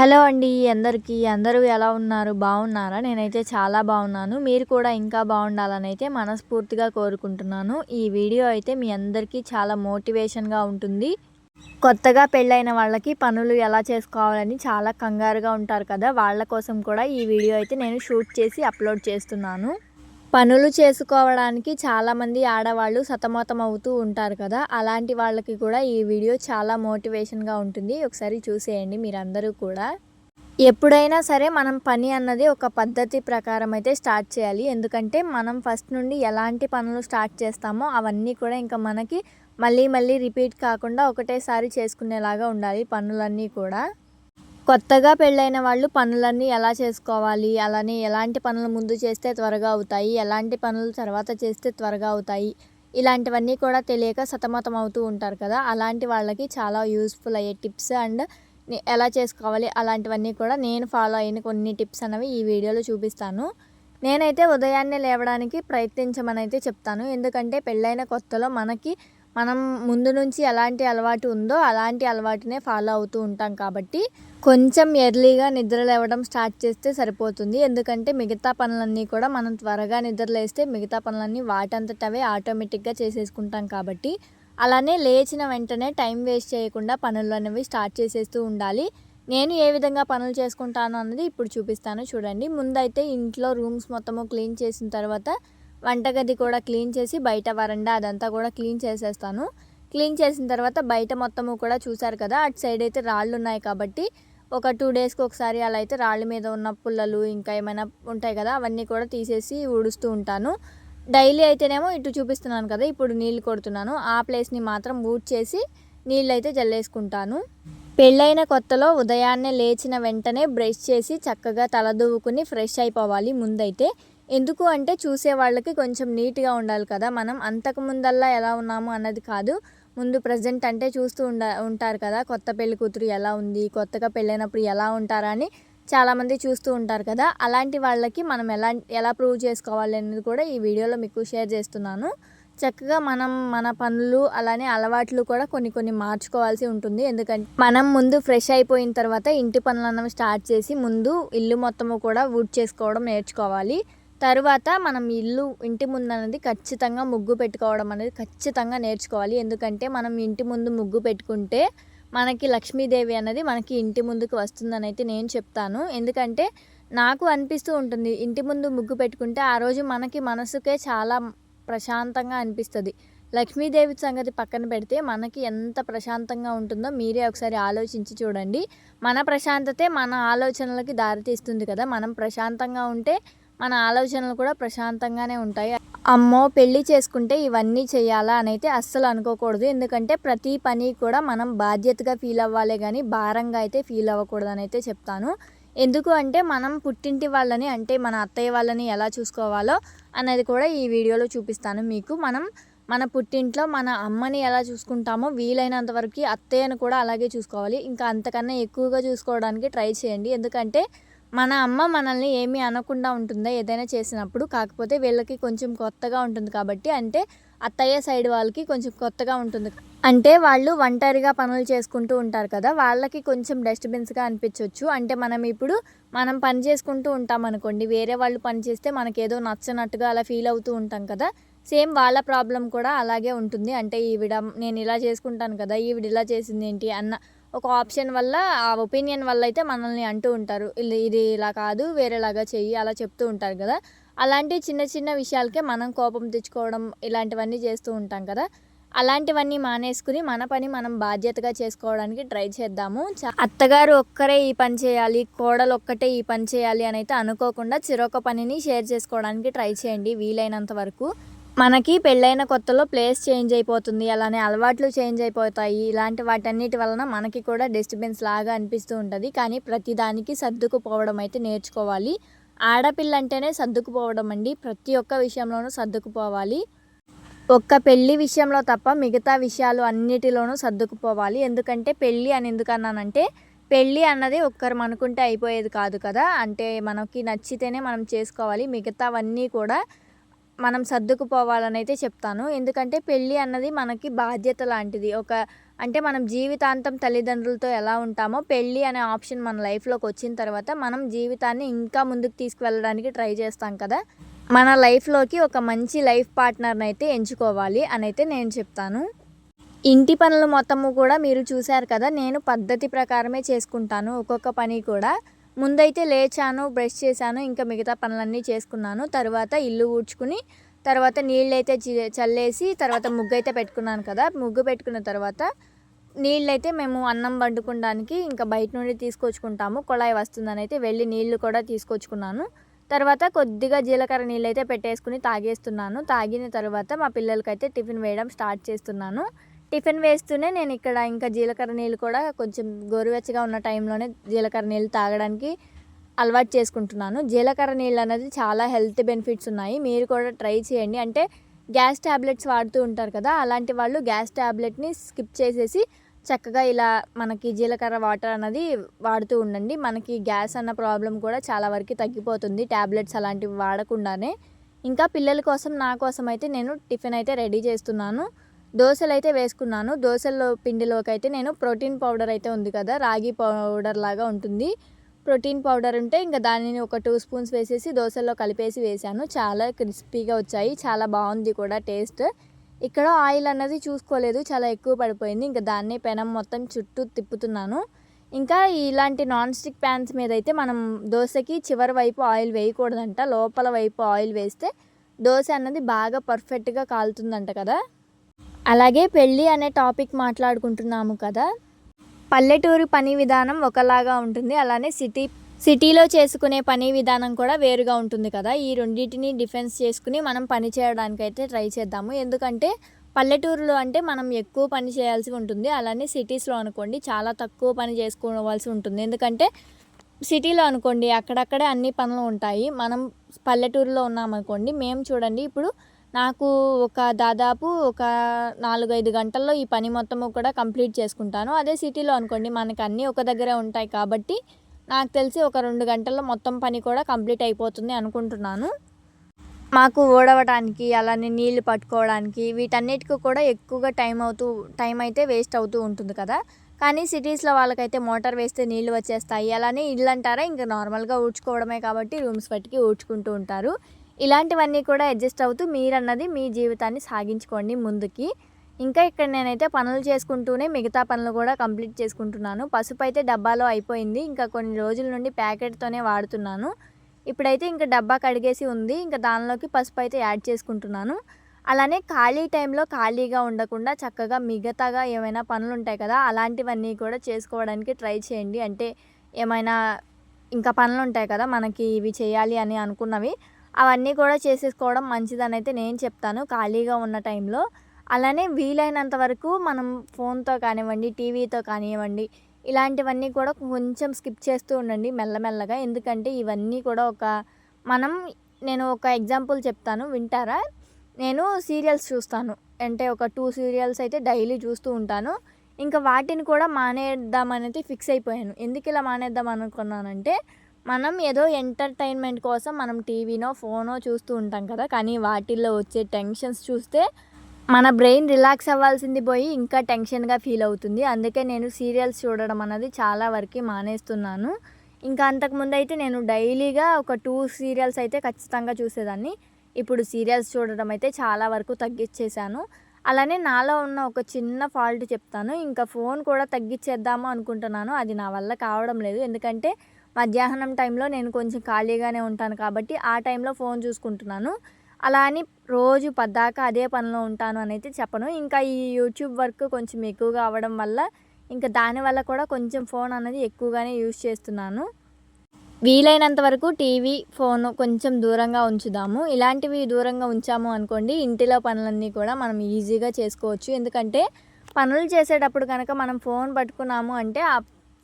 Hello అండి అందరికీ. అందరూ ఎలా ఉన్నారు? బాగున్నారా? నేనైతే చాలా బాగున్నాను. మీరు కూడా ఇంకా బాగుండాలని అయితే మనస్ఫూర్తిగా కోరుకుంటున్నాను. ఈ వీడియో అయితే మీ అందరికీ చాలా మోటివేషన్గా ఉంటుంది. కొత్తగా పెళ్ళైన వాళ్ళకి పనులు ఎలా చేసుకోవాలని చాలా కంగారుగా ఉంటారు కదా? వాళ్ళ కోసం కూడా ఈ వీడియో అయితే నేను షూట్ చేసి అప్లోడ్ చేస్తున్నాను. పనులు చేసుకోవడానికి చాలామంది ఆడవాళ్ళు సతమతం అవుతూ ఉంటారు కదా. అలాంటి వాళ్ళకి కూడా ఈ వీడియో చాలా మోటివేషన్గా ఉంటుంది. ఒకసారి చూసేయండి మీరందరూ కూడా. ఎప్పుడైనా సరే మనం పని అన్నది ఒక పద్ధతి ప్రకారం అయితే స్టార్ట్ చేయాలి. ఎందుకంటే మనం ఫస్ట్ నుండి ఎలాంటి పనులు స్టార్ట్ చేస్తామో అవన్నీ కూడా ఇంకా మనకి మళ్ళీ మళ్ళీ రిపీట్ కాకుండా ఒకటేసారి చేసుకునేలాగా ఉండాలి పనులన్నీ కూడా. కొత్తగా పెళ్ళైన వాళ్ళు పనులన్నీ ఎలా చేసుకోవాలి? అలానే ఎలాంటి పనులు ముందు చేస్తే త్వరగా అవుతాయి? ఎలాంటి పనులు తర్వాత చేస్తే త్వరగా అవుతాయి? ఇలాంటివన్నీ కూడా తెలియక సతమతం అవుతూ ఉంటారు కదా? అలాంటి వాళ్ళకి చాలా యూస్ఫుల్ అయ్యే టిప్స్ అండ్ ఎలా చేసుకోవాలి? అలాంటివన్నీ కూడా నేను ఫాలో అయిన కొన్ని టిప్స్ అనేవి ఈ వీడియోలో చూపిస్తాను. నేనైతే ఉదయాన్నే లేవడానికి ప్రయత్నించమని అయితే చెప్తాను. ఎందుకంటే పెళ్ళైన కొత్తలో మనకి మనం ముందు నుంచి ఎలాంటి అలవాటు ఉందో అలాంటి అలవాటునే ఫాలో అవుతూ ఉంటాం కాబట్టి కొంచెం ఎర్లీగా నిద్ర లేవడం స్టార్ట్ చేస్తే సరిపోతుంది. ఎందుకంటే మిగతా పనులన్నీ కూడా మనం త్వరగా నిద్రలేస్తే మిగతా పనులన్నీ వాటంతటవే ఆటోమేటిక్గా చేసేసుకుంటాం కాబట్టి అలానే లేచిన వెంటనే టైం వేస్ట్ చేయకుండా పనులు అనేవి స్టార్ట్ చేసేస్తూ ఉండాలి. నేను ఏ విధంగా పనులు చేసుకుంటాను అన్నది ఇప్పుడు చూపిస్తాను చూడండి. ముందైతే ఇంట్లో రూమ్స్ మొత్తము క్లీన్ చేసిన తర్వాత వంటగది కూడా క్లీన్ చేసి బయట వరండా అదంతా కూడా క్లీన్ చేసేస్తాను. క్లీన్ చేసిన తర్వాత బయట మొత్తము కూడా చూసారు కదా అటు సైడ్ అయితే రాళ్ళు ఉన్నాయి కాబట్టి ఒక టూ డేస్కి ఒకసారి అలా అయితే రాళ్ళ మీద ఉన్న పుల్లలు ఇంకా ఏమైనా ఉంటాయి కదా అవన్నీ కూడా తీసేసి ఊడుస్తూ ఉంటాను. డైలీ అయితేనేమో ఇటు చూపిస్తున్నాను కదా ఇప్పుడు నీళ్ళు కొడుతున్నాను. ఆ ప్లేస్ని మాత్రం ఊడ్ చేసి నీళ్ళు అయితే జల్లేసుకుంటాను. పెళ్ళైన కొత్తలో ఉదయాన్నే లేచిన వెంటనే బ్రష్ చేసి చక్కగా తలదువ్వుకుని ఫ్రెష్ అయిపోవాలి ముందైతే. ఎందుకు అంటే చూసే వాళ్ళకి కొంచెం నీట్గా ఉండాలి కదా మనం అంతకు ముందల్లా ఎలా ఉన్నాము అన్నది కాదు. ముందు ప్రజెంట్ అంటే చూస్తూ ఉండ ఉంటారు కదా కొత్త పెళ్ళి కూతురు ఎలా ఉంది కొత్తగా పెళ్ళైనప్పుడు ఎలా ఉంటారా అని చాలామంది చూస్తూ ఉంటారు కదా అలాంటి వాళ్ళకి మనం ఎలా ఎలా ప్రూవ్ చేసుకోవాలి అనేది కూడా ఈ వీడియోలో మీకు షేర్ చేస్తున్నాను. చక్కగా మనం మన పనులు అలానే అలవాట్లు కూడా కొన్ని కొన్ని మార్చుకోవాల్సి ఉంటుంది. ఎందుకంటే మనం ముందు ఫ్రెష్ అయిపోయిన తర్వాత ఇంటి పనులు అన్నవి స్టార్ట్ చేసి ముందు ఇల్లు మొత్తము కూడా వుడ్ చేసుకోవడం నేర్చుకోవాలి. తరువాత మనం ఇల్లు ఇంటి ముందు అనేది ఖచ్చితంగా ముగ్గు పెట్టుకోవడం అనేది ఖచ్చితంగా నేర్చుకోవాలి. ఎందుకంటే మనం ఇంటి ముందు ముగ్గు పెట్టుకుంటే మనకి లక్ష్మీదేవి అనేది మనకి ఇంటి ముందుకు వస్తుందని అయితే నేను చెప్తాను. ఎందుకంటే నాకు అనిపిస్తూ ఉంటుంది ఇంటి ముందు ముగ్గు పెట్టుకుంటే ఆ రోజు మనకి మనసుకే చాలా ప్రశాంతంగా అనిపిస్తుంది. లక్ష్మీదేవి సంగతి పక్కన పెడితే మనకి ఎంత ప్రశాంతంగా ఉంటుందో మీరే ఒకసారి ఆలోచించి చూడండి. మన ప్రశాంతతే మన ఆలోచనలకి దారితీస్తుంది కదా మనం ప్రశాంతంగా ఉంటే మన ఆలోచనలు కూడా ప్రశాంతంగానే ఉంటాయి. అమ్మో పెళ్ళి చేసుకుంటే ఇవన్నీ చేయాలా అని అయితే అస్సలు అనుకోకూడదు. ఎందుకంటే ప్రతి పని కూడా మనం బాధ్యతగా ఫీల్ అవ్వాలి కానీ భారంగా అయితే ఫీల్ అవ్వకూడదు అని అయితే చెప్తాను. ఎందుకు అంటే మనం పుట్టింటి వాళ్ళని అంటే మన అత్తయ్య వాళ్ళని ఎలా చూసుకోవాలో అనేది కూడా ఈ వీడియోలో చూపిస్తాను మీకు. మనం మన పుట్టింట్లో మన అమ్మని ఎలా చూసుకుంటామో వీలైనంత వరకు అత్తయ్యను కూడా అలాగే చూసుకోవాలి. ఇంకా అంతకన్నా ఎక్కువగా చూసుకోవడానికి ట్రై చేయండి. ఎందుకంటే మన అమ్మ మనల్ని ఏమీ అనకుండా ఉంటుందా ఏదైనా చేసినప్పుడు? కాకపోతే వీళ్ళకి కొంచెం కొత్తగా ఉంటుంది కాబట్టి అంటే అత్తయ్య సైడ్ వాళ్ళకి కొంచెం కొత్తగా ఉంటుంది. అంటే వాళ్ళు ఒంటరిగా పనులు చేసుకుంటూ ఉంటారు కదా వాళ్ళకి కొంచెం డస్ట్బిన్స్గా అనిపించవచ్చు అంటే మనం ఇప్పుడు మనం పని చేసుకుంటూ ఉంటాం అనుకోండి వేరే వాళ్ళు పని చేస్తే మనకేదో నచ్చనట్టుగా అలా ఫీల్ అవుతూ ఉంటాం కదా సేమ్ వాళ్ళ ప్రాబ్లం కూడా అలాగే ఉంటుంది. అంటే ఈవిడ నేను ఇలా చేసుకుంటాను కదా ఈవిడ ఇలా చేసింది ఏంటి అన్న ఒక ఆప్షన్ వల్ల ఆ ఒపీనియన్ వల్ల అయితే మనల్ని అంటూ ఉంటారు. ఇది ఇలా కాదు వేరేలాగా చెయ్యి అలా చెప్తూ ఉంటారు కదా. అలాంటి చిన్న చిన్న విషయాలకే మనం కోపం తెచ్చుకోవడం ఇలాంటివన్నీ చేస్తూ ఉంటాం కదా. అలాంటివన్నీ మానేసుకుని మన పని మనం బాధ్యతగా చేసుకోవడానికి ట్రై చేద్దాము. అత్తగారు ఒక్కరే ఈ పని చేయాలి కోడలు ఒక్కటే ఈ పని చేయాలి అని అయితే అనుకోకుండా చిరొక పనిని షేర్ చేసుకోవడానికి ట్రై చేయండి వీలైనంత వరకు. మనకి పెళ్ళైన కొత్తలో ప్లేస్ చేంజ్ అయిపోతుంది అలానే అలవాట్లు చేంజ్ అయిపోతాయి. ఇలాంటి వాటన్నిటి వలన మనకి కూడా డిస్టర్బెన్స్ లాగా అనిపిస్తూ ఉంటుంది. కానీ ప్రతిదానికి సర్దుకుపోవడం అయితే నేర్చుకోవాలి. ఆడపిల్ల అంటేనే సర్దుకుపోవడం అండి. ప్రతి ఒక్క విషయంలోనూ సర్దుకుపోవాలి. ఒక్క పెళ్ళి విషయంలో తప్ప మిగతా విషయాలు అన్నిటిలోనూ సర్దుకుపోవాలి. ఎందుకంటే పెళ్ళి అని ఎందుకన్నానంటే పెళ్ళి అన్నది ఒక్కరు అనుకుంటే అయిపోయేది కాదు కదా. అంటే మనకి నచ్చితేనే మనం చేసుకోవాలి. మిగతావన్నీ కూడా మనం సర్దుకుపోవాలని అయితే చెప్తాను. ఎందుకంటే పెళ్ళి అన్నది మనకి బాధ్యత లాంటిది. ఒక అంటే మనం జీవితాంతం తల్లిదండ్రులతో ఎలా ఉంటామో పెళ్ళి అనే ఆప్షన్ మన లైఫ్లోకి వచ్చిన తర్వాత మనం జీవితాన్ని ఇంకా ముందుకు తీసుకువెళ్ళడానికి ట్రై చేస్తాం కదా. మన లైఫ్లోకి ఒక మంచి లైఫ్ పార్ట్నర్ని అయితే ఎంచుకోవాలి అని అయితే నేను చెప్తాను. ఇంటి పనులు మొత్తము కూడా మీరు చూశారు కదా నేను పద్ధతి ప్రకారమే చేసుకుంటాను ఒక్కొక్క పని కూడా. ముందైతే లేచాను బ్రష్ చేశాను ఇంకా మిగతా పనులన్నీ చేసుకున్నాను. తర్వాత ఇల్లు ఊడ్చుకుని తర్వాత నీళ్ళైతే చల్లేసి తర్వాత ముగ్గు అయితే పెట్టుకున్నాను కదా. ముగ్గు పెట్టుకున్న తర్వాత నీళ్ళైతే మేము అన్నం వండుకోవడానికి ఇంకా బయట నుండి తీసుకొచ్చుకుంటాము. కుళాయి వస్తుందని అయితే వెళ్ళి నీళ్ళు కూడా తీసుకొచ్చుకున్నాను. తర్వాత కొద్దిగా జీలకర్ర నీళ్ళు అయితే పెట్టేసుకుని తాగేస్తున్నాను. తాగిన తర్వాత మా పిల్లలకైతే టిఫిన్ వేయడం స్టార్ట్ చేస్తున్నాను. టిఫిన్ వేస్తూనే నేను ఇక్కడ ఇంకా జీలకర్ర నీళ్ళు కూడా కొంచెం గోరువెచ్చగా ఉన్న టైంలోనే జీలకర్ర నీళ్ళు తాగడానికి అలవాటు చేసుకుంటున్నాను. జీలకర్ర నీళ్ళు అనేది చాలా హెల్త్ బెనిఫిట్స్ ఉన్నాయి. మీరు కూడా ట్రై చేయండి. అంటే గ్యాస్ ట్యాబ్లెట్స్ వాడుతూ ఉంటారు కదా అలాంటి వాళ్ళు గ్యాస్ ట్యాబ్లెట్ని స్కిప్ చేసేసి చక్కగా ఇలా మనకి జీలకర్ర వాటర్ అన్నది వాడుతూ ఉండండి. మనకి గ్యాస్ అన్న ప్రాబ్లం కూడా చాలా వరకు తగ్గిపోతుంది ట్యాబ్లెట్స్ అలాంటివి వాడకుండానే. ఇంకా పిల్లల కోసం నా కోసం అయితే నేను టిఫిన్ అయితే రెడీ చేస్తున్నాను. దోశలు అయితే వేసుకున్నాను. దోశల్లో పిండిలోకి అయితే నేను ప్రోటీన్ పౌడర్ అయితే ఉంది కదా రాగి పౌడర్ లాగా ఉంటుంది. ప్రోటీన్ పౌడర్ ఉంటే ఇంకా దానిని ఒక టూ స్పూన్స్ వేసేసి దోశల్లో కలిపేసి వేసాను చాలా క్రిస్పీగా వచ్చాయి చాలా బాగుంది కూడా టేస్ట్. ఇక్కడ ఆయిల్ అన్నది చూసుకోలేదు చాలా ఎక్కువ పడిపోయింది. ఇంకా దాన్ని పెనం మొత్తం చుట్టూ తిప్పుతున్నాను. ఇంకా ఇలాంటి నాన్ స్టిక్ ప్యాన్స్ మీద అయితే మనం దోశకి చివరి వైపు ఆయిల్ వేయకూడదంట. లోపల వైపు ఆయిల్ వేస్తే దోశ అన్నది బాగా పర్ఫెక్ట్గా కాలుతుందంట కదా. అలాగే పెళ్ళి అనే టాపిక్ మాట్లాడుకుంటున్నాము కదా. పల్లెటూరు పని విధానం ఒకలాగా ఉంటుంది. అలానే సిటీ సిటీలో చేసుకునే పని విధానం కూడా వేరుగా ఉంటుంది కదా. ఈ రెండింటిని డిఫెన్స్ చేసుకుని మనం పని చేయడానికి అయితే ట్రై చేద్దాము. ఎందుకంటే పల్లెటూరులో అంటే మనం ఎక్కువ పని చేయాల్సి ఉంటుంది. అలానే సిటీస్లో అనుకోండి చాలా తక్కువ పని చేసుకోవాల్సి ఉంటుంది. ఎందుకంటే సిటీలో అనుకోండి అక్కడక్కడే అన్ని పనులు ఉంటాయి. మనం పల్లెటూరులో ఉన్నామనుకోండి మేము చూడండి ఇప్పుడు నాకు ఒక దాదాపు ఒక నాలుగైదు గంటల్లో ఈ పని మొత్తము కూడా కంప్లీట్ చేసుకుంటాను. అదే సిటీలో అనుకోండి మనకు అన్నీ ఒక దగ్గరే ఉంటాయి కాబట్టి నాకు తెలిసి ఒక రెండు గంటల్లో మొత్తం పని కూడా కంప్లీట్ అయిపోతుంది అనుకుంటున్నాను. మాకు ఓడవడానికి అలానే నీళ్ళు పట్టుకోవడానికి వీటన్నిటికీ కూడా ఎక్కువగా టైం అవుతూ టైం అయితే వేస్ట్ అవుతూ ఉంటుంది కదా. కానీ సిటీస్లో వాళ్ళకైతే మోటార్ వేస్తే నీళ్ళు వచ్చేస్తాయి. అలానే ఇల్లు అంటారా ఇంకా నార్మల్గా ఊడ్చుకోవడమే కాబట్టి రూమ్స్ పట్టుకి ఊడ్చుకుంటూ ఉంటారు. ఇలాంటివన్నీ కూడా అడ్జస్ట్ అవుతూ మీరన్నది మీ జీవితాన్ని సాగించుకోండి ముందుకి. ఇంకా ఇక్కడ నేనైతే పనులు చేసుకుంటూనే మిగతా పనులు కూడా కంప్లీట్ చేసుకుంటున్నాను. పసుపు అయితే డబ్బాలో అయిపోయింది. ఇంకా కొన్ని రోజుల నుండి ప్యాకెట్తోనే వాడుతున్నాను. ఇప్పుడైతే ఇంకా డబ్బా కడిగేసి ఉంది. ఇంకా దానిలోకి పసుపు అయితే యాడ్ చేసుకుంటున్నాను. అలానే ఖాళీ టైంలో ఖాళీగా ఉండకుండా చక్కగా మిగతాగా ఏమైనా పనులు ఉంటాయి కదా అలాంటివన్నీ కూడా చేసుకోవడానికి ట్రై చేయండి. అంటే ఏమైనా ఇంకా పనులు ఉంటాయి కదా మనకి ఇవి చేయాలి అని అనుకున్నవి. అవన్నీ కూడా చేసేసుకోవడం మంచిదని అయితే నేను చెప్తాను ఖాళీగా ఉన్న టైంలో. అలానే వీలైనంత వరకు మనం ఫోన్తో కానివ్వండి టీవీతో కానివ్వండి ఇలాంటివన్నీ కూడా కొంచెం స్కిప్ చేస్తూ ఉండండి మెల్లమెల్లగా. ఎందుకంటే ఇవన్నీ కూడా ఒక మనం నేను ఒక ఎగ్జాంపుల్ చెప్తాను వింటారా? నేను సీరియల్స్ చూస్తాను. అంటే ఒక టూ సీరియల్స్ అయితే డైలీ చూస్తూ ఉంటాను. ఇంకా వాటిని కూడా మానేద్దామనేది ఫిక్స్ అయిపోయాను. ఎందుకు ఇలా మానేద్దాం అనుకున్నానంటే మనం ఏదో ఎంటర్టైన్మెంట్ కోసం మనం టీవీనో ఫోనో చూస్తూ ఉంటాం కదా. కానీ వాటిల్లో వచ్చే టెన్షన్స్ చూస్తే మన బ్రెయిన్ రిలాక్స్ అవ్వాల్సింది పోయి ఇంకా టెన్షన్గా ఫీల్ అవుతుంది. అందుకే నేను సీరియల్స్ చూడడం అన్నది చాలా వరకు మానేస్తున్నాను. ఇంకా అంతకుముందు అయితే నేను డైలీగా ఒక టూ సీరియల్స్ అయితే ఖచ్చితంగా చూసేదాన్ని. ఇప్పుడు సీరియల్స్ చూడడం అయితే చాలా వరకు తగ్గించేశాను అలానే నాలో ఉన్న ఒక చిన్న ఫాల్ట్ చెప్తాను. ఇంకా ఫోన్ కూడా తగ్గించేద్దాము అనుకుంటున్నాను. అది నా వల్ల కావడం లేదు. ఎందుకంటే మధ్యాహ్నం టైంలో నేను కొంచెం ఖాళీగానే ఉంటాను కాబట్టి ఆ టైంలో ఫోన్ చూసుకుంటున్నాను. అలా అని రోజు పద్దాకా అదే పనిలో ఉంటాను అని అయితే చెప్పను. ఇంకా ఈ యూట్యూబ్ వర్క్ కొంచెం ఎక్కువగా అవ్వడం వల్ల ఇంకా దానివల్ల కూడా కొంచెం ఫోన్ అనేది ఎక్కువగానే యూజ్ చేస్తున్నాను. వీలైనంత వరకు టీవీ ఫోన్ కొంచెం దూరంగా ఉంచుదాము. ఇలాంటివి దూరంగా ఉంచాము అనుకోండి ఇంటిలో పనులన్నీ కూడా మనం ఈజీగా చేసుకోవచ్చు. ఎందుకంటే పనులు చేసేటప్పుడు కనుక మనం ఫోన్ పట్టుకున్నాము అంటే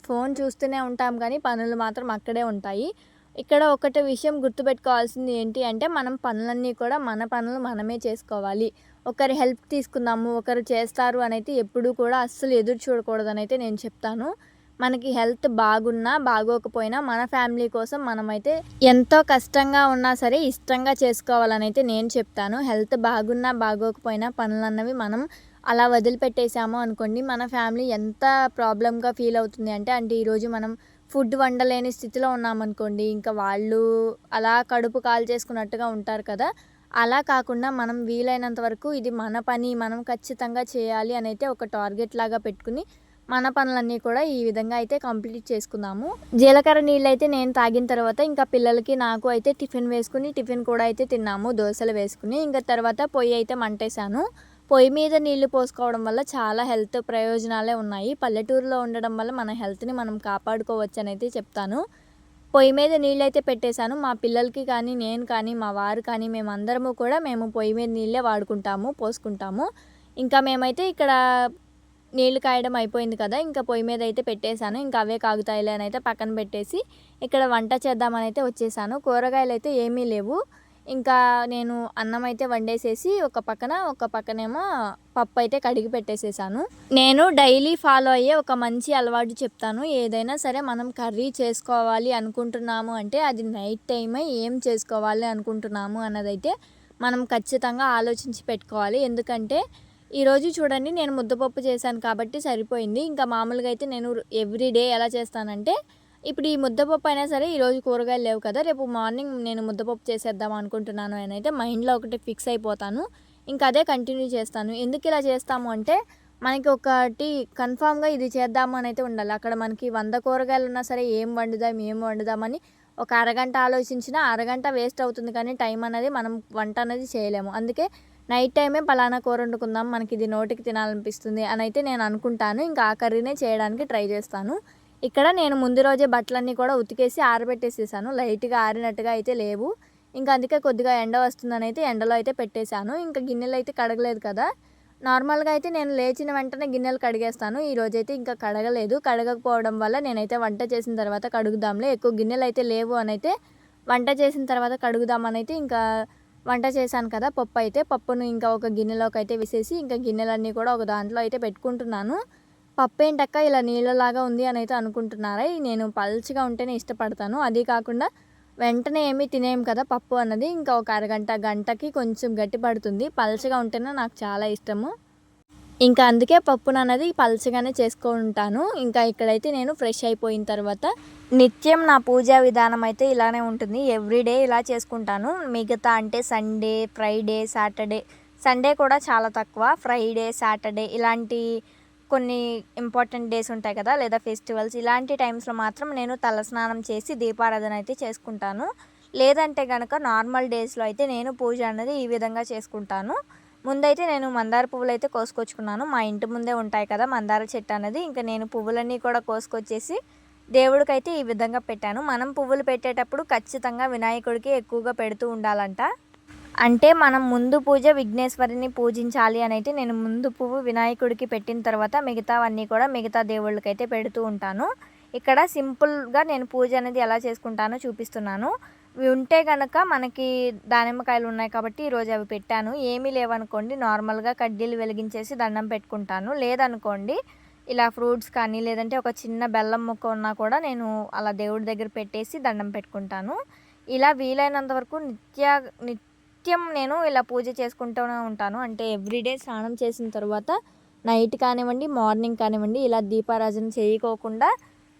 ఫోన్ చూస్తూనే ఉంటాం కానీ పనులు మాత్రం అక్కడే ఉంటాయి. ఇక్కడ ఒకటి విషయం గుర్తుపెట్టుకోవాల్సింది ఏంటి అంటే మనం పనులన్నీ కూడా మన పనులు మనమే చేసుకోవాలి. ఒకరి హెల్ప్ తీసుకుందాము ఒకరు చేస్తారు అని అయితే ఎప్పుడూ కూడా అస్సలు ఎదురు చూడకూడదని అయితే నేను చెప్తాను. మనకి హెల్త్ బాగున్నా బాగోకపోయినా మన ఫ్యామిలీ కోసం మనమైతే ఎంతో కష్టంగా ఉన్నా సరే ఇష్టంగా చేసుకోవాలని అయితే నేను చెప్తాను. హెల్త్ బాగున్నా బాగోకపోయినా పనులు అన్నవి మనం అలా వదిలిపెట్టేసాము అనుకోండి మన ఫ్యామిలీ ఎంత ప్రాబ్లంగా ఫీల్ అవుతుంది అంటే అంటే ఈరోజు మనం ఫుడ్ వండలేని స్థితిలో ఉన్నామనుకోండి ఇంకా వాళ్ళు అలా కడుపు కాల్ చేసుకున్నట్టుగా ఉంటారు కదా అలా కాకుండా మనం వీలైనంత వరకు ఇది మన పని మనం ఖచ్చితంగా చేయాలి అని అయితే ఒక టార్గెట్ లాగా పెట్టుకుని మన పనులన్నీ కూడా ఈ విధంగా అయితే కంప్లీట్ చేసుకుందాము జీలకర్ర నీళ్ళు అయితే నేను తాగిన తర్వాత ఇంకా పిల్లలకి నాకు అయితే టిఫిన్ వేసుకుని టిఫిన్ కూడా అయితే తిన్నాము దోశలు వేసుకుని ఇంకా తర్వాత పొయ్యి అయితే మంటేశాను. పొయ్యి మీద నీళ్ళు పోసుకోవడం వల్ల చాలా హెల్త్ ప్రయోజనాలే ఉన్నాయి. పల్లెటూరులో ఉండడం వల్ల మన హెల్త్ని మనం కాపాడుకోవచ్చు అని అయితే చెప్తాను. పొయ్యి మీద నీళ్ళైతే పెట్టేశాను. మా పిల్లలకి కానీ నేను కానీ మా వారు కానీ మేమందరము కూడా మేము పొయ్యి మీద నీళ్ళే వాడుకుంటాము పోసుకుంటాము. ఇంకా మేమైతే ఇక్కడ నీళ్ళు కాయడం అయిపోయింది కదా ఇంకా పొయ్యి మీద అయితే పెట్టేశాను. ఇంకా అవే కాగుతాయిలే అని అయితే పక్కన పెట్టేసి ఇక్కడ వంట చేద్దామని అయితే వచ్చేసాను. కూరగాయలు అయితే ఏమీ లేవు. ఇంకా నేను అన్నం అయితే వండేసేసి ఒక పక్కన ఒక పక్కనేమో పప్పు అయితే కడిగి పెట్టేసేసాను. నేను డైలీ ఫాలో అయ్యే ఒక మంచి అలవాటు చెప్తాను. ఏదైనా సరే మనం కర్రీ చేసుకోవాలి అనుకుంటున్నాము అంటే అది నైట్ టైమే ఏం చేసుకోవాలి అనుకుంటున్నాము అన్నదైతే మనం ఖచ్చితంగా ఆలోచించి పెట్టుకోవాలి. ఎందుకంటే ఈరోజు చూడండి నేను ముద్దపప్పు చేశాను కాబట్టి సరిపోయింది. ఇంకా మామూలుగా అయితే నేను ఎవ్రీ డే ఎలా చేస్తానంటే ఇప్పుడు ఈ ముద్దపప్పు అయినా సరే ఈరోజు కూరగాయలు లేవు కదా రేపు మార్నింగ్ నేను ముద్దపప్పు చేసేద్దాం అనుకుంటున్నాను అని అయితే మైండ్లో ఒకటి ఫిక్స్ అయిపోతాను. ఇంకా అదే కంటిన్యూ చేస్తాను. ఎందుకు ఇలా చేస్తాము అంటే మనకి ఒకటి కన్ఫామ్గా ఇది చేద్దాము అని అయితే ఉండాలి. అక్కడ మనకి వంద కూరగాయలు ఉన్నా సరే ఏం వండుదాం ఏం వండుదామని ఒక అరగంట ఆలోచించినా అరగంట వేస్ట్ అవుతుంది కానీ టైం అనేది మనం వంట అనేది చేయలేము. అందుకే నైట్ టైమే పలానా కూర వండుకుందాం మనకి ఇది నోటికి తినాలనిపిస్తుంది అని అయితే నేను అనుకుంటాను. ఇంకా ఆ కర్రీనే చేయడానికి ట్రై చేస్తాను. ఇక్కడ నేను ముందు రోజే బట్టలన్నీ కూడా ఉతికేసి ఆరబెట్టేసేసాను. లైట్గా ఆరినట్టుగా అయితే లేవు. ఇంకా అందుకే కొద్దిగా ఎండ వస్తుందని అయితే ఎండలో అయితే పెట్టేశాను. ఇంకా గిన్నెలు అయితే కడగలేదు కదా. నార్మల్గా అయితే నేను లేచిన వెంటనే గిన్నెలు కడిగేస్తాను. ఈ రోజైతే ఇంకా కడగలేదు. కడగకపోవడం వల్ల నేనైతే వంట చేసిన తర్వాత కడుగుదాంలే. ఎక్కువ గిన్నెలు అయితే లేవు అని అయితే వంట చేసిన తర్వాత కడుగుదామని అయితే ఇంకా వంట చేశాను కదా పప్పు అయితే. పప్పును ఇంకా ఒక గిన్నెలోకి అయితే వేసేసి ఇంకా గిన్నెలన్నీ కూడా ఒక దాంట్లో అయితే పెట్టుకుంటున్నాను. పప్పు ఏంటక్క ఇలా నీళ్ళలాగా ఉంది అని అయితే అనుకుంటున్నారా నేను పల్చగా ఉంటేనే ఇష్టపడతాను. అది కాకుండా వెంటనే ఏమీ తినేయం కదా పప్పు అన్నది. ఇంకా ఒక అరగంట గంటకి కొంచెం గట్టి పడుతుంది. పల్చగా ఉంటేనే నాకు చాలా ఇష్టము. ఇంకా అందుకే పప్పును అన్నది పల్చగానే చేసుకుంటాను. ఇంకా ఇక్కడైతే నేను ఫ్రెష్ అయిపోయిన తర్వాత నిత్యం నా పూజా విధానం అయితే ఇలానే ఉంటుంది. ఎవ్రీడే ఇలా చేసుకుంటాను. మిగతా అంటే సండే ఫ్రైడే సాటర్డే. సండే కూడా చాలా తక్కువ. ఫ్రైడే సాటర్డే ఇలాంటి కొన్ని ఇంపార్టెంట్ డేస్ ఉంటాయి కదా లేదా ఫెస్టివల్స్ ఇలాంటి టైమ్స్లో మాత్రం నేను తలస్నానం చేసి దీపారాధన అయితే చేసుకుంటాను. లేదంటే కనుక నార్మల్ డేస్లో అయితే నేను పూజ అనేది ఈ విధంగా చేసుకుంటాను. ముందైతే నేను మందార పువ్వులు అయితే కోసుకొచ్చుకున్నాను. మా ఇంటి ముందే ఉంటాయి కదా మందార చెట్టు అనేది. ఇంకా నేను పువ్వులన్నీ కూడా కోసుకొచ్చేసి దేవుడికైతే ఈ విధంగా పెట్టాను. మనం పువ్వులు పెట్టేటప్పుడు ఖచ్చితంగా వినాయకుడికి ఎక్కువగా పెడుతూ ఉండాలంట. అంటే మనం ముందు పూజ విఘ్నేశ్వరిని పూజించాలి అని అయితే నేను ముందు పువ్వు వినాయకుడికి పెట్టిన తర్వాత మిగతావన్నీ కూడా మిగతా దేవుళ్ళకైతే పెడుతూ ఉంటాను. ఇక్కడ సింపుల్గా నేను పూజ అనేది ఎలా చేసుకుంటానో చూపిస్తున్నాను. ఉంటే కనుక మనకి దానిమ్మకాయలు ఉన్నాయి కాబట్టి ఈరోజు అవి పెట్టాను. ఏమీ లేవనుకోండి నార్మల్గా కడ్డీలు వెలిగించేసి దండం పెట్టుకుంటాను. లేదనుకోండి ఇలా ఫ్రూట్స్ కానీ లేదంటే ఒక చిన్న బెల్లం ముక్క ఉన్నా కూడా నేను అలా దేవుడి దగ్గర పెట్టేసి దండం పెట్టుకుంటాను. ఇలా వీలైనంత వరకు నిత్య నిత్యం నేను ఇలా పూజ చేసుకుంటూనే ఉంటాను. అంటే ఎవ్రీడే స్నానం చేసిన తర్వాత నైట్ కానివ్వండి మార్నింగ్ కానివ్వండి ఇలా దీపారాజన చేయకోకుండా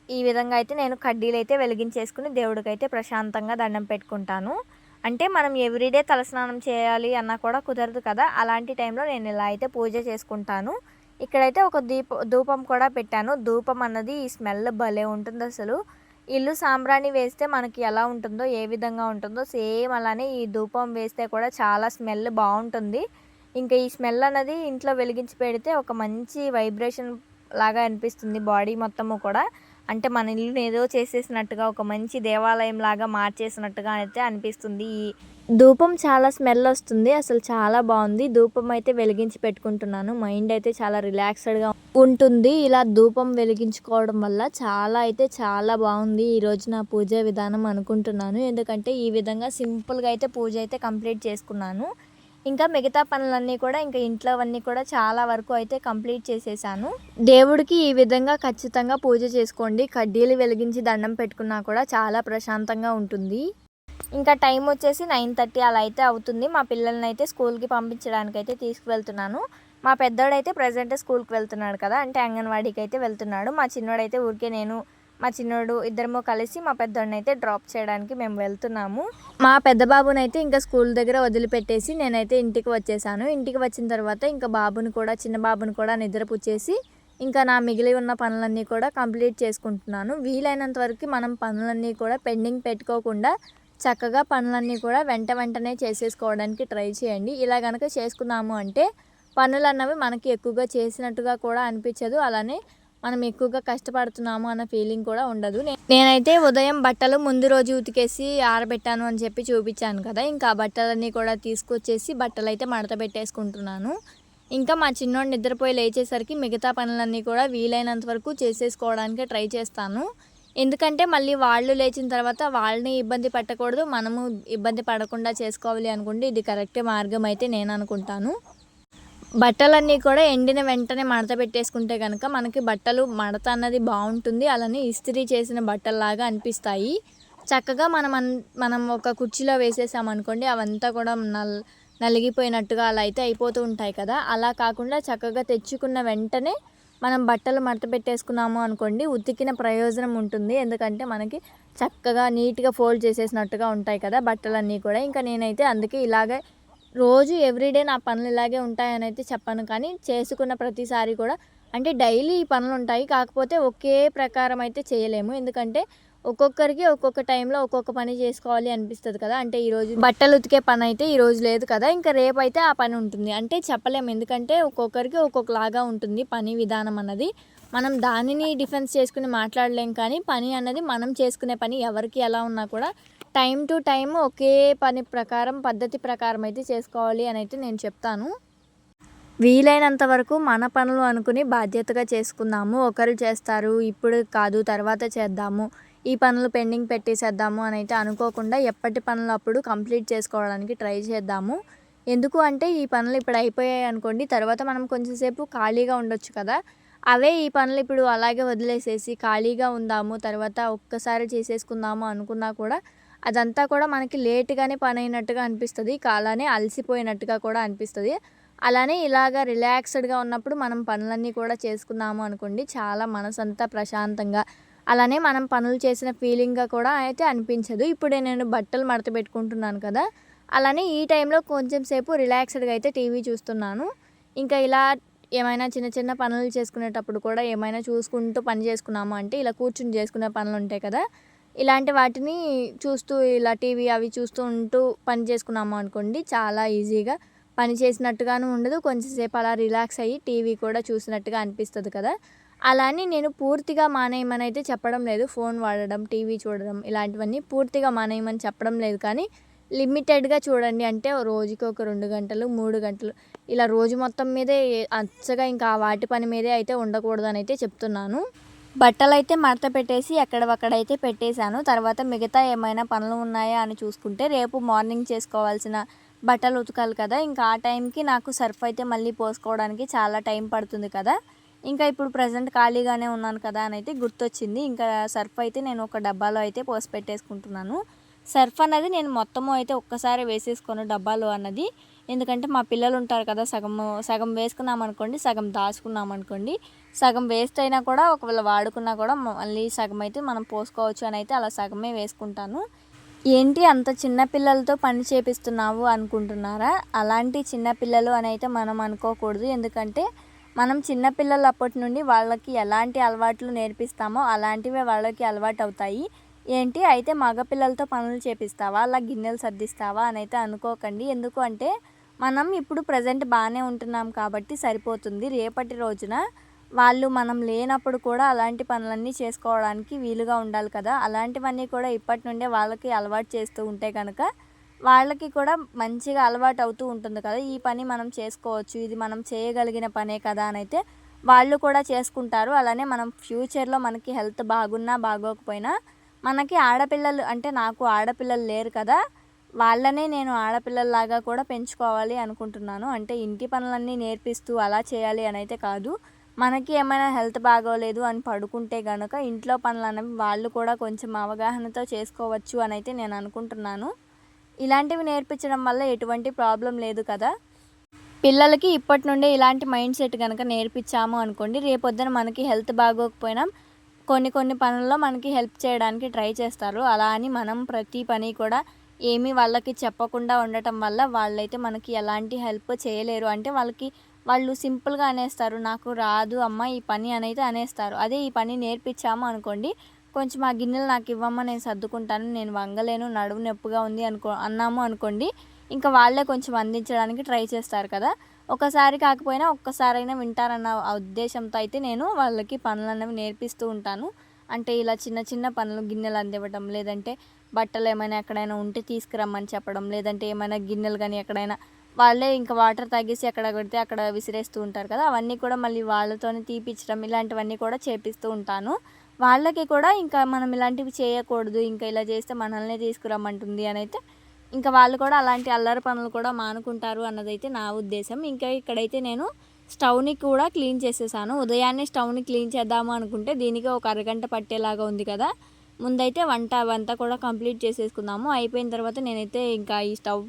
ఈ విధంగా అయితే నేను కడ్డీలు అయితే వెలిగించేసుకుని దేవుడికి అయితే ప్రశాంతంగా దండం పెట్టుకుంటాను. అంటే మనం ఎవ్రీడే తలస్నానం చేయాలి అన్నా కూడా కుదరదు కదా. అలాంటి టైంలో నేను ఇలా అయితే పూజ చేసుకుంటాను. ఇక్కడైతే ఒక దీప ధూపం కూడా పెట్టాను. ధూపం అన్నది ఈ స్మెల్ భలే ఉంటుంది అసలు. ఇల్లు సాంబ్రాణి వేస్తే మనకి ఎలా ఉంటుందో ఏ విధంగా ఉంటుందో సేమ్ అలానే ఈ ధూపం వేస్తే కూడా చాలా స్మెల్ బాగుంటుంది. ఇంకా ఈ స్మెల్ అనేది ఇంట్లో వెలిగించి పెడితే ఒక మంచి వైబ్రేషన్ లాగా అనిపిస్తుంది బాడీ మొత్తము కూడా. అంటే మన ఇల్లుని ఏదో చేసేసినట్టుగా ఒక మంచి దేవాలయం లాగా మార్చేసినట్టుగా అయితే అనిపిస్తుంది. ఈ ధూపం చాలా స్మెల్ వస్తుంది అసలు చాలా బాగుంది. ధూపం అయితే వెలిగించి పెట్టుకుంటున్నాను. మైండ్ అయితే చాలా రిలాక్స్డ్గా ఉంటుంది. ఇలా ధూపం వెలిగించుకోవడం వల్ల చాలా అయితే చాలా బాగుంది. ఈరోజు నా పూజ విధానం అనుకుంటున్నాను. ఎందుకంటే ఈ విధంగా సింపుల్గా అయితే పూజ అయితే కంప్లీట్ చేసుకున్నాను. ఇంకా మిగతా పనులన్నీ కూడా ఇంకా ఇంట్లో అన్నీ కూడా చాలా వరకు అయితే కంప్లీట్ చేసేసాను. దేవుడికి ఈ విధంగా ఖచ్చితంగా పూజ చేసుకోండి. కడ్డీలు వెలిగించి దండం పెట్టుకున్నా కూడా చాలా ప్రశాంతంగా ఉంటుంది. ఇంకా టైం వచ్చేసి నైన్ థర్టీ అలా అయితే అవుతుంది. మా పిల్లల్ని అయితే స్కూల్కి పంపించడానికి అయితే తీసుకువెళ్తున్నాను. మా పెద్దోడైతే ప్రజెంట్ స్కూల్కి వెళ్తున్నాడు కదా అంటే అంగన్వాడీకి అయితే వెళ్తున్నాడు. మా చిన్నోడైతే ఊరికే నేను మా చిన్నోడు ఇద్దరము కలిసి మా పెద్దోడిని అయితే డ్రాప్ చేయడానికి మేము వెళ్తున్నాము. మా పెద్ద బాబునైతే ఇంకా స్కూల్ దగ్గర వదిలిపెట్టేసి నేనైతే ఇంటికి వచ్చేసాను. ఇంటికి వచ్చిన తర్వాత ఇంకా బాబుని కూడా చిన్న బాబుని కూడా నిద్రపుచ్చేసి ఇంకా నా మిగిలి ఉన్న పనులన్నీ కూడా కంప్లీట్ చేసుకుంటున్నాను. వీలైనంత వరకు మనం పనులన్నీ కూడా పెండింగ్ పెట్టుకోకుండా చక్కగా పనులన్నీ కూడా వెంట వెంటనే చేసేసుకోవడానికి ట్రై చేయండి. ఇలా కనుక చేసుకున్నాము అంటే పనులు అన్నవి మనకి ఎక్కువగా చేసినట్టుగా కూడా అనిపించదు. అలానే మనం ఎక్కువగా కష్టపడుతున్నాము అన్న ఫీలింగ్ కూడా ఉండదు. నేనైతే ఉదయం బట్టలు ముందు రోజు ఉతికేసి ఆరబెట్టాను అని చెప్పి చూపించాను కదా. ఇంకా బట్టలన్నీ కూడా తీసుకొచ్చేసి బట్టలు అయితే మడత పెట్టేసుకుంటున్నాను. ఇంకా మా చిన్నోడు నిద్రపోయి లేచేసరికి మిగతా పనులన్నీ కూడా వీలైనంత వరకు చేసేసుకోవడానికి ట్రై చేస్తాను. ఎందుకంటే మళ్ళీ వాళ్ళు లేచిన తర్వాత వాళ్ళని ఇబ్బంది పెట్టకూడదు మనము ఇబ్బంది పడకుండా చేసుకోవాలి అనుకుంటే ఇది కరెక్ట్ మార్గం అయితే నేను అనుకుంటాను. బట్టలన్నీ కూడా ఎండిన వెంటనే మడత పెట్టేసుకుంటే కనుక మనకి బట్టలు మడత అన్నది బాగుంటుంది. అలానే ఇస్త్రీ చేసిన బట్టల్లాగా అనిపిస్తాయి. చక్కగా మనం మనం ఒక కుర్చీలో వేసేసామనుకోండి అవంతా కూడా నల్ నలిగిపోయినట్టుగా అలా అయితే అయిపోతూ ఉంటాయి కదా. అలా కాకుండా చక్కగా తెచ్చుకున్న వెంటనే మనం బట్టలు మడత పెట్టేసుకున్నాము అనుకోండి ఉతికిన ప్రయోజనం ఉంటుంది. ఎందుకంటే మనకి చక్కగా నీట్గా ఫోల్డ్ చేసేసినట్టుగా ఉంటాయి కదా బట్టలన్నీ కూడా. ఇంకా నేనైతే అందుకే ఇలాగే రోజు ఎవ్రీడే నా పనులు ఇలాగే ఉంటాయని అయితే చెప్పాను. కానీ చేసుకున్న ప్రతిసారి కూడా అంటే డైలీ ఈ పనులు ఉంటాయి. కాకపోతే ఒకే ప్రకారం అయితే చేయలేము. ఎందుకంటే ఒక్కొక్కరికి ఒక్కొక్క టైంలో ఒక్కొక్క పని చేసుకోవాలి అనిపిస్తుంది కదా. అంటే ఈరోజు బట్టలు ఉతికే పని అయితే ఈరోజు లేదు కదా. ఇంకా రేపు అయితే ఆ పని ఉంటుంది. అంటే చెప్పలేము. ఎందుకంటే ఒక్కొక్కరికి ఒక్కొక్కలాగా ఉంటుంది పని విధానం అన్నది. మనం దానిని డిఫెన్స్ చేసుకుని మాట్లాడలేం. కానీ పని అన్నది మనం చేసుకునే పని ఎవరికి ఎలా ఉన్నా కూడా టైం టు టైం ఒకే పని ప్రకారం పద్ధతి ప్రకారం అయితే చేసుకోవాలి అని అయితే నేను చెప్తాను. వీలైనంత వరకు మన పనులు అనుకుని బాధ్యతగా చేసుకుందాము. ఒకరు చేస్తారు ఇప్పుడు కాదు తర్వాత చేద్దాము. ఈ పనులు పెండింగ్ పెట్టేసేద్దాము అని అయితే అనుకోకుండా ఎప్పటి పనులు అప్పుడు కంప్లీట్ చేసుకోవడానికి ట్రై చేద్దాము. ఎందుకు అంటే ఈ పనులు ఇప్పుడు అయిపోయాయి అనుకోండి తర్వాత మనం కొంచెంసేపు ఖాళీగా ఉండొచ్చు కదా. అవే ఈ పనులు ఇప్పుడు అలాగే వదిలేసేసి ఖాళీగా ఉందాము తర్వాత ఒక్కసారి చేసేసుకుందాము అనుకున్నా కూడా అదంతా కూడా మనకి లేట్గానే పని అయినట్టుగా అనిపిస్తుంది అలానే అలసిపోయినట్టుగా కూడా అనిపిస్తుంది. అలానే ఇలాగ రిలాక్స్డ్గా ఉన్నప్పుడు మనం పనులన్నీ కూడా చేసుకున్నాము అనుకోండి చాలా మనసంతా ప్రశాంతంగా అలానే మనం పనులు చేసిన ఫీలింగ్గా కూడా అయితే అనిపించదు. ఇప్పుడే నేను బట్టలు మడత పెట్టుకుంటున్నాను కదా అలానే ఈ టైంలో కొంచెం సేపు రిలాక్స్డ్గా అయితే టీవీ చూస్తున్నాను. ఇంకా ఇలా ఏమైనా చిన్న చిన్న పనులు చేసుకునేటప్పుడు కూడా ఏమైనా చూసుకుంటూ పని చేసుకున్నాము అంటే ఇలా కూర్చుని చేసుకునే పనులు ఉంటాయి కదా ఇలాంటి వాటిని చూస్తూ ఇలా టీవీ అవి చూస్తూ ఉంటూ పని చేసుకున్నాము అనుకోండి చాలా ఈజీగా పని చేసినట్టుగాను ఉండదు. కొంచెంసేపు అలా రిలాక్స్ అయ్యి టీవీ కూడా చూసినట్టుగా అనిపిస్తుంది కదా. అలానే నేను పూర్తిగా మానేయమని అయితే చెప్పడం లేదు. ఫోన్ వాడడం టీవీ చూడడం ఇలాంటివన్నీ పూర్తిగా మానేయమని చెప్పడం లేదు కానీ లిమిటెడ్గా చూడండి అంటే రోజుకి ఒక రెండు గంటలు మూడు గంటలు ఇలా రోజు మొత్తం మీదే అచ్చగా ఇంకా వాటి పని మీదే అయితే ఉండకూడదని అయితే చెప్తున్నాను. బట్టలు అయితే మడత పెట్టేసి ఎక్కడవక్కడైతే పెట్టేశాను. తర్వాత మిగతా ఏమైనా పనులు ఉన్నాయా అని చూసుకుంటే రేపు మార్నింగ్ చేసుకోవాల్సిన బట్టలు ఉతకాలి కదా. ఇంకా ఆ టైంకి నాకు సర్ఫ్ అయితే మళ్ళీ పోసుకోవడానికి చాలా టైం పడుతుంది కదా. ఇంకా ఇప్పుడు ప్రజెంట్ ఖాళీగానే ఉన్నాను కదా అని అయితే గుర్తొచ్చింది. ఇంకా సర్ఫ్ అయితే నేను ఒక డబ్బాలో అయితే పోసి పెట్టేసుకుంటున్నాను. సర్ఫ్ అన్నది నేను మొత్తము అయితే ఒక్కసారి వేసేసుకోను డబ్బాలో అన్నది. ఎందుకంటే మా పిల్లలు ఉంటారు కదా సగం సగం వేసుకున్నాం అనుకోండి సగం దాచుకున్నాం అనుకోండి. సగం వేస్ట్ అయినా కూడా ఒకవేళ వాడుకున్నా కూడా మళ్ళీ సగం అయితే మనం పోసుకోవచ్చు అని అయితే అలా సగమే వేసుకుంటాను. ఏంటి అంత చిన్న పిల్లలతో పని చేపిస్తున్నావు అనుకుంటున్నారా? అలాంటి చిన్న పిల్లలు అని అయితే మనం అనుకోకూడదు. ఎందుకంటే మనం చిన్నపిల్లలు అప్పటి నుండి వాళ్ళకి ఎలాంటి అలవాట్లు నేర్పిస్తామో అలాంటివే వాళ్ళకి అలవాటు అవుతాయి ఏంటి? అయితే మగపిల్లలతో పనులు చేపిస్తావా? అలా గిన్నెలు సర్దిస్తావా? అని అయితే అనుకోకండి. ఎందుకు అంటే మనం ఇప్పుడు ప్రజెంట్ బాగానే ఉంటున్నాం కాబట్టి సరిపోతుంది. రేపటి రోజున వాళ్ళు మనం లేనప్పుడు కూడా అలాంటి పనులన్నీ చేసుకోవడానికి వీలుగా ఉండాలి కదా. అలాంటివన్నీ కూడా ఇప్పటి నుండే వాళ్ళకి అలవాటు చేస్తూ ఉంటే కనుక వాళ్ళకి కూడా మంచిగా అలవాటు అవుతూ ఉంటుంది కదా. ఈ పని మనం చేసుకోవచ్చు. ఇది మనం చేయగలిగిన పనే కదా అని అయితే వాళ్ళు కూడా చేసుకుంటారు. అలానే మనం ఫ్యూచర్లో మనకి హెల్త్ బాగున్నా బాగోకపోయినా మనకి ఆడపిల్లలు అంటే నాకు ఆడపిల్లలు లేరు కదా వాళ్ళనే నేను ఆడపిల్లల్లాగా కూడా పెంచుకోవాలి అనుకుంటున్నాను. అంటే ఇంటి పనులన్నీ నేర్పిస్తూ అలా చేయాలి అని అయితే కాదు. మనకి ఏమైనా హెల్త్ బాగోలేదు అని పడుకుంటే కనుక ఇంట్లో పనులు అనేవి వాళ్ళు కూడా కొంచెం అవగాహనతో చేసుకోవచ్చు అని అయితే నేను అనుకుంటున్నాను. ఇలాంటివి నేర్పించడం వల్ల ఎటువంటి ప్రాబ్లం లేదు కదా. పిల్లలకి ఇప్పటి నుండే ఇలాంటి మైండ్ సెట్ కనుక నేర్పించాము అనుకోండి రేపొద్దున మనకి హెల్త్ బాగోకపోయినా కొన్ని కొన్ని పనుల్లో మనకి హెల్ప్ చేయడానికి ట్రై చేస్తారు. అలా అని మనం ప్రతి పని కూడా ఏమీ వాళ్ళకి చెప్పకుండా ఉండటం వల్ల వాళ్ళైతే మనకి ఎలాంటి హెల్ప్ చేయలేరు. అంటే వాళ్ళకి వాళ్ళు సింపుల్గా అనేస్తారు నాకు రాదు అమ్మ ఈ పని అనైతే అనేస్తారు. అదే ఈ పని నేర్పించాము అనుకోండి కొంచెం ఆ గిన్నెలు నాకు ఇవ్వమ్మా నేను సర్దుకుంటాను నేను వంగలేను నడుము నొప్పిగా ఉంది అనుకో అన్నాము అనుకోండి ఇంకా వాళ్ళే కొంచెం అందించడానికి ట్రై చేస్తారు కదా. ఒకసారి కాకపోయినా ఒక్కసారైనా వింటారన్న ఉద్దేశంతో అయితే నేను వాళ్ళకి పనులు అనేవి నేర్పిస్తూ ఉంటాను. అంటే ఇలా చిన్న చిన్న పనులు గిన్నెలు అందివ్వడం లేదంటే బట్టలు ఏమైనా ఎక్కడైనా ఉంటే తీసుకురమ్మని చెప్పడం లేదంటే ఏమైనా గిన్నెలు కానీ ఎక్కడైనా వాళ్ళే ఇంకా వాటర్ తాగేసి ఎక్కడ కొడితే అక్కడ విసిరేస్తూ ఉంటారు కదా అవన్నీ కూడా మళ్ళీ వాళ్ళతోనే తీపిచ్చడం ఇలాంటివన్నీ కూడా చేపిస్తూ ఉంటాను. వాళ్ళకి కూడా ఇంకా మనం ఇలాంటివి చేయకూడదు ఇంకా ఇలా చేస్తే మనల్ని తీసుకురమ్మంటుంది అని అయితే ఇంకా వాళ్ళు కూడా అలాంటి అల్లరి పనులు కూడా మానుకుంటారు అన్నదైతే నా ఉద్దేశం. ఇంకా ఇక్కడైతే నేను స్టవ్ని కూడా క్లీన్ చేసేసాను. ఉదయాన్నే స్టవ్ని క్లీన్ చేద్దాము అనుకుంటే దీనికి ఒక అరగంట పట్టేలాగా ఉంది కదా. ముందైతే వంట అవంతా కూడా కంప్లీట్ చేసేసుకుందాము. అయిపోయిన తర్వాత నేనైతే ఇంకా ఈ స్టవ్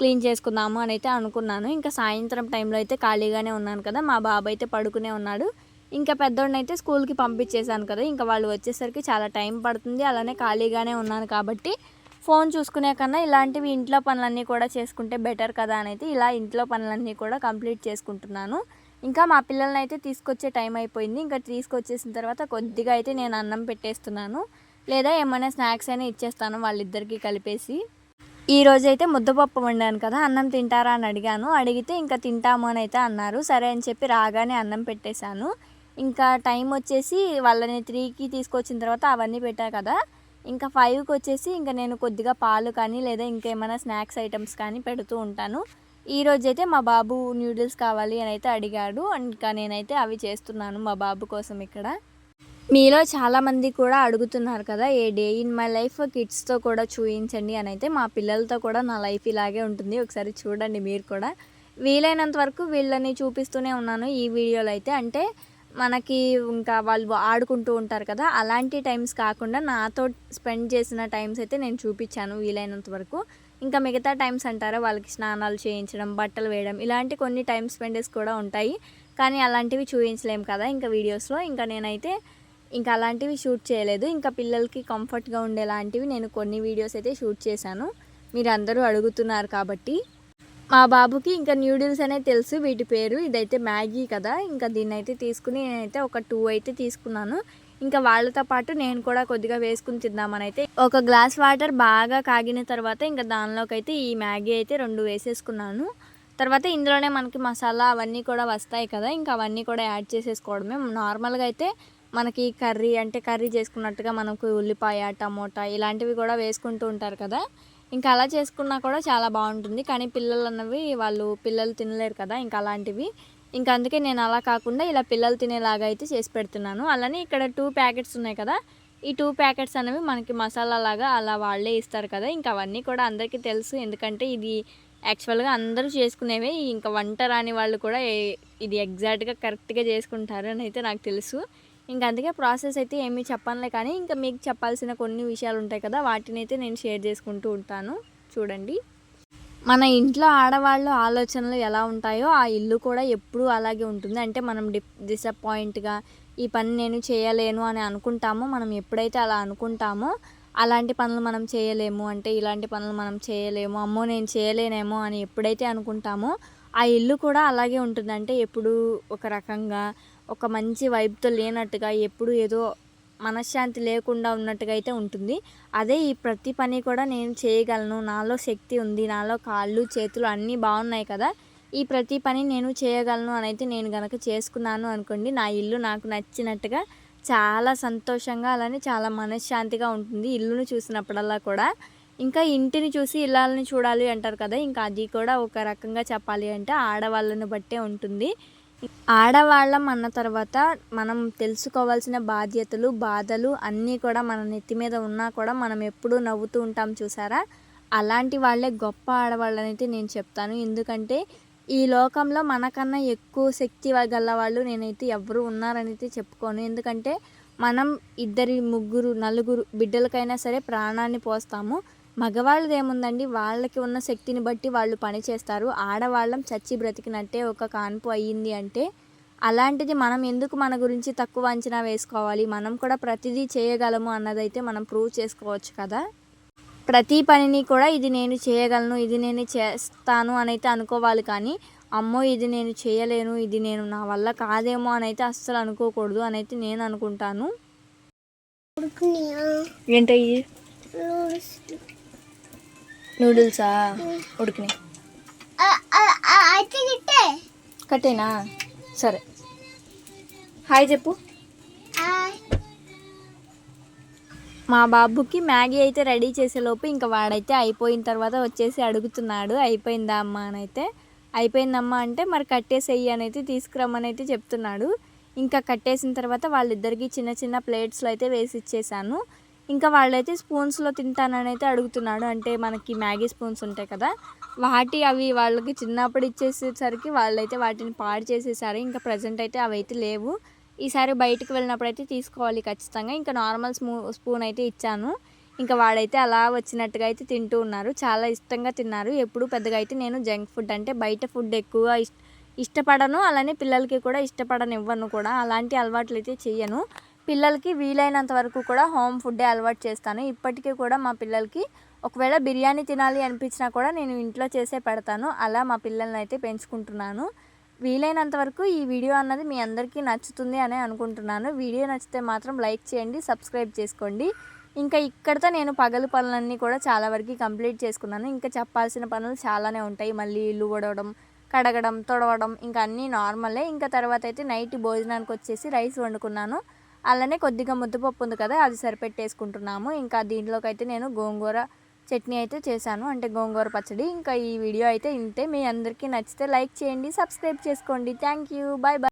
క్లీన్ చేసుకుందాము అని అయితే అనుకున్నాను. ఇంకా సాయంత్రం టైంలో అయితే ఖాళీగానే ఉన్నాను కదా. మా బాబు అయితే పడుకునే ఉన్నాడు. ఇంకా పెద్దోడిని అయితే స్కూల్కి పంపించేశాను కదా. ఇంకా వాళ్ళు వచ్చేసరికి చాలా టైం పడుతుంది. అలానే ఖాళీగానే ఉన్నాను కాబట్టి ఫోన్ చూసుకునే కన్నా ఇలాంటివి ఇంట్లో పనులన్నీ కూడా చేసుకుంటే బెటర్ కదా అని అయితే ఇలా ఇంట్లో పనులన్నీ కూడా కంప్లీట్ చేసుకుంటున్నాను. ఇంకా మా పిల్లల్ని అయితే తీసుకొచ్చే టైం అయిపోయింది. ఇంకా తీసుకొచ్చేసిన తర్వాత కొద్దిగా అయితే నేను అన్నం పెట్టేస్తున్నాను. లేదా ఏమైనా స్నాక్స్ అయినా ఇచ్చేస్తాను వాళ్ళిద్దరికీ కలిపేసి. ఈ రోజు అయితే ముద్దపప్పు వండాను కదా అన్నం తింటారా అని అడిగాను. అడిగితే ఇంకా తింటాము అని అయితే అన్నారు. సరే అని చెప్పి రాగానే అన్నం పెట్టేశాను. ఇంకా టైం వచ్చేసి వాళ్ళని త్రీకి తీసుకొచ్చిన తర్వాత అవన్నీ పెట్టా కదా. ఇంకా ఫైవ్కి వచ్చేసి ఇంకా నేను కొద్దిగా పాలు కానీ లేదా ఇంకేమైనా స్నాక్స్ ఐటమ్స్ కానీ పెడుతూ ఉంటాను. ఈ రోజైతే మా బాబు న్యూడిల్స్ కావాలి అని అయితే అడిగాడు. ఇంకా నేనైతే అవి చేస్తున్నాను మా బాబు కోసం ఇక్కడ. మీలో చాలామంది కూడా అడుగుతున్నారు కదా a day in my life కిడ్స్తో కూడా చూపించండి అని అయితే. మా పిల్లలతో కూడా నా లైఫ్ ఇలాగే ఉంటుంది. ఒకసారి చూడండి మీరు కూడా. వీలైనంత వరకు వీళ్ళని చూపిస్తూనే ఉన్నాను ఈ వీడియోలో అయితే. అంటే మనకి ఇంకా వాళ్ళు ఆడుకుంటూ ఉంటారు కదా అలాంటి టైమ్స్ కాకుండా నాతో స్పెండ్ చేసిన టైమ్స్ అయితే నేను చూపించాను వీలైనంత వరకు. ఇంకా మిగతా టైమ్స్ అంటారా వాళ్ళకి స్నానాలు చేయించడం బట్టలు వేయడం ఇలాంటి కొన్ని టైం స్పెండెస్ కూడా ఉంటాయి. కానీ అలాంటివి చూపించలేము కదా ఇంకా వీడియోస్లో. ఇంకా నేనైతే ఇంకా అలాంటివి షూట్ చేయలేదు. ఇంకా పిల్లలకి కంఫర్ట్గా ఉండేలాంటివి నేను కొన్ని వీడియోస్ అయితే షూట్ చేశాను. మీరు అందరూ అడుగుతున్నారు కాబట్టి. మా బాబుకి ఇంకా న్యూడిల్స్ అనేది తెలుసు వీటి పేరు. ఇదైతే మ్యాగీ కదా ఇంకా దీన్ని అయితే తీసుకుని నేనైతే ఒక టూ అయితే తీసుకున్నాను. ఇంకా వాళ్ళతో పాటు నేను కూడా కొద్దిగా వేసుకుని తిందామని అయితే ఒక గ్లాస్ వాటర్ బాగా కాగిన తర్వాత ఇంకా దానిలోకి అయితే ఈ మ్యాగీ అయితే రెండు వేసేసుకున్నాను. తర్వాత ఇందులోనే మనకి మసాలా అవన్నీ కూడా వస్తాయి కదా ఇంకా అవన్నీ కూడా యాడ్ చేసేసుకోవడమే. నార్మల్గా అయితే మనకి కర్రీ అంటే కర్రీ చేసుకున్నట్టుగా మనకు ఉల్లిపాయ టమోటా ఇలాంటివి కూడా వేసుకుంటూ ఉంటారు కదా. ఇంకా అలా చేసుకున్నా కూడా చాలా బాగుంటుంది. కానీ పిల్లలు అన్నవి వాళ్ళు పిల్లలు తినలేరు కదా ఇంకా అలాంటివి. ఇంకా అందుకే నేను అలా కాకుండా ఇలా పిల్లలు తినేలాగా అయితే చేసి పెడుతున్నాను. అలానే ఇక్కడ టూ ప్యాకెట్స్ ఉన్నాయి కదా ఈ టూ ప్యాకెట్స్ అనేవి మనకి మసాలా లాగా అలా వాళ్ళే ఇస్తారు కదా. ఇంకా అవన్నీ కూడా అందరికీ తెలుసు. ఎందుకంటే ఇది యాక్చువల్గా అందరూ చేసుకునేవే. ఇంకా వంట రాని వాళ్ళు కూడా ఇది ఎగ్జాక్ట్గా కరెక్ట్గా చేసుకుంటారు అని అయితే నాకు తెలుసు. ఇంకా అందుకే ప్రాసెస్ అయితే ఏమీ చెప్పనులే కానీ ఇంకా మీకు చెప్పాల్సిన కొన్ని విషయాలు ఉంటాయి కదా వాటిని అయితే నేను షేర్ చేసుకుంటూ ఉంటాను. చూడండి. మన ఇంట్లో ఆడవాళ్ళ ఆలోచనలు ఎలా ఉంటాయో ఆ ఇల్లు కూడా ఎప్పుడూ అలాగే ఉంటుంది. అంటే మనం డి డిసప్పాయింట్గా ఈ పని నేను చేయలేను అని అనుకుంటామో మనం ఎప్పుడైతే అలా అనుకుంటామో అలాంటి పనులు మనం చేయలేము. అంటే ఇలాంటి పనులు మనం చేయలేము. అమ్మో నేను చేయలేనేమో అని ఎప్పుడైతే అనుకుంటామో ఆ ఇల్లు కూడా అలాగే ఉంటుంది. అంటే ఎప్పుడు ఒక రకంగా ఒక మంచి వైబ్తో లేనట్టుగా ఎప్పుడు ఏదో మనశ్శాంతి లేకుండా ఉన్నట్టుగా అయితే ఉంటుంది. అదే ఈ ప్రతి పని కూడా నేను చేయగలను. నాలో శక్తి ఉంది. నాలో కాళ్ళు చేతులు అన్నీ బాగున్నాయి కదా. ఈ ప్రతి పని నేను చేయగలను అని అయితే నేను కనుక చేసుకున్నాను అనుకోండి నా ఇల్లు నాకు నచ్చినట్టుగా చాలా సంతోషంగా అలానే చాలా మనశ్శాంతిగా ఉంటుంది ఇల్లును చూసినప్పుడల్లా కూడా. ఇంకా ఇంటిని చూసి ఇళ్ళని చూడాలి అంటారు కదా. ఇంకా అది కూడా ఒక రకంగా చెప్పాలి అంటే ఆడవాళ్ళను బట్టే ఉంటుంది. ఆడవాళ్ళం అన్న తర్వాత మనం తెలుసుకోవాల్సిన బాధ్యతలు బాధలు అన్నీ కూడా మన నెత్తి మీద ఉన్నా కూడా మనం ఎప్పుడూ నవ్వుతూ ఉంటాం చూసారా? అలాంటి వాళ్ళే గొప్ప ఆడవాళ్ళు అయితే నేను చెప్తాను. ఎందుకంటే ఈ లోకంలో మనకన్నా ఎక్కువ శక్తి గల వాళ్ళు నేనైతే ఎవరు ఉన్నారనైతే చెప్పుకోను. ఎందుకంటే మనం ఇద్దరి ముగ్గురు నలుగురు బిడ్డలకైనా సరే ప్రాణాన్ని పోస్తాము. మగవాళ్ళది ఏముందండి వాళ్ళకి ఉన్న శక్తిని బట్టి వాళ్ళు పని చేస్తారు. ఆడవాళ్ళం చచ్చి బ్రతికినట్టే ఒక కాన్పు అయ్యింది అంటే అలాంటిది మనం ఎందుకు మన గురించి తక్కువ అంచనా వేసుకోవాలి? మనం కూడా ప్రతిదీ చేయగలము అన్నదైతే మనం ప్రూవ్ చేసుకోవచ్చు కదా? ప్రతి పనిని కూడా ఇది నేను చేయగలను ఇది నేను చేస్తాను అని అయితే అనుకోవాలి కానీ అమ్మో ఇది నేను చేయలేను ఇది నేను నా వల్ల కాదేమో అని అయితే అస్సలు అనుకోకూడదు అని అయితే నేను అనుకుంటాను. ఏంటయ్యి? నూడిల్సా? ఉడికినాయి. కట్టేనా? సరే. హాయ్ చెప్పు. మా బాబుకి మ్యాగీ అయితే రెడీ చేసేలోపు ఇంకా వాడైతే అయిపోయిన తర్వాత వచ్చేసి అడుగుతున్నాడు అయిపోయిందా అమ్మ అని అయితే. అయిపోయిందమ్మా అంటే మరి కట్టేసేయి అని అయితే తీసుకురమ్మని అయితే చెప్తున్నాడు. ఇంకా కట్టేసిన తర్వాత వాళ్ళిద్దరికి చిన్న చిన్న ప్లేట్స్లో అయితే వేసి ఇచ్చేసాను. ఇంకా వాళ్ళైతే స్పూన్స్లో తింటానని అయితే అడుగుతున్నాడు. అంటే మనకి మ్యాగీ స్పూన్స్ ఉంటాయి కదా వాటి అవి వాళ్ళకి చిన్నప్పుడు ఇచ్చేసేసరికి వాళ్ళైతే వాటిని పాడు చేసేసారు. ఇంకా ప్రజెంట్ అయితే అవి అయితే లేవు. ఈసారి బయటకు వెళ్ళినప్పుడు అయితే తీసుకోవాలి ఖచ్చితంగా. ఇంకా నార్మల్ స్మూ స్పూన్ అయితే ఇచ్చాను. ఇంకా వాడైతే అలా వచ్చినట్టుగా అయితే తింటూ ఉన్నారు. చాలా ఇష్టంగా తిన్నారు. ఎప్పుడు పెద్దగా అయితే నేను జంక్ ఫుడ్ అంటే బయట ఫుడ్ ఎక్కువ ఇష్టపడను. అలానే పిల్లలకి కూడా ఇష్టపడను ఇవ్వను కూడా. అలాంటి అలవాట్లు అయితే చెయ్యను. పిల్లలకి వీలైనంత వరకు కూడా హోమ్ ఫుడ్డే అలవాటు చేస్తాను. ఇప్పటికీ కూడా మా పిల్లలకి ఒకవేళ బిర్యానీ తినాలి అనిపించినా కూడా నేను ఇంట్లో చేసే పెడతాను. అలా మా పిల్లల్ని అయితే పెంచుకుంటున్నాను. వీలైనంత వరకు ఈ వీడియో అన్నది మీ అందరికీ నచ్చుతుంది అని అనుకుంటున్నాను. వీడియో నచ్చితే మాత్రం లైక్ చేయండి సబ్స్క్రైబ్ చేసుకోండి. ఇంకా ఇక్కడితో నేను పగలు పనులన్నీ కూడా చాలా వరకు కంప్లీట్ చేసుకున్నాను. ఇంకా చెప్పాల్సిన పనులు చాలానే ఉంటాయి. మళ్ళీ ఇల్లు ఉడవడం కడగడం తొడవడం ఇంకా అన్నీ నార్మలే. ఇంకా తర్వాత అయితే నైట్ భోజనానికి వచ్చేసి రైస్ వండుకున్నాను. అలానే కొద్దిగా ముద్దపప్పు ఉంది కదా అది సరిపెట్టేసుకుంటున్నాము. ఇంకా దీంట్లోకి అయితే నేను గోంగూర చట్నీ అయితే చేశాను. అంటే గోంగూర పచ్చడి. ఇంకా ఈ వీడియో అయితే ఇంతే. మీ అందరికీ నచ్చితే లైక్ చేయండి సబ్స్క్రైబ్ చేసుకోండి. Thank you. Bye bye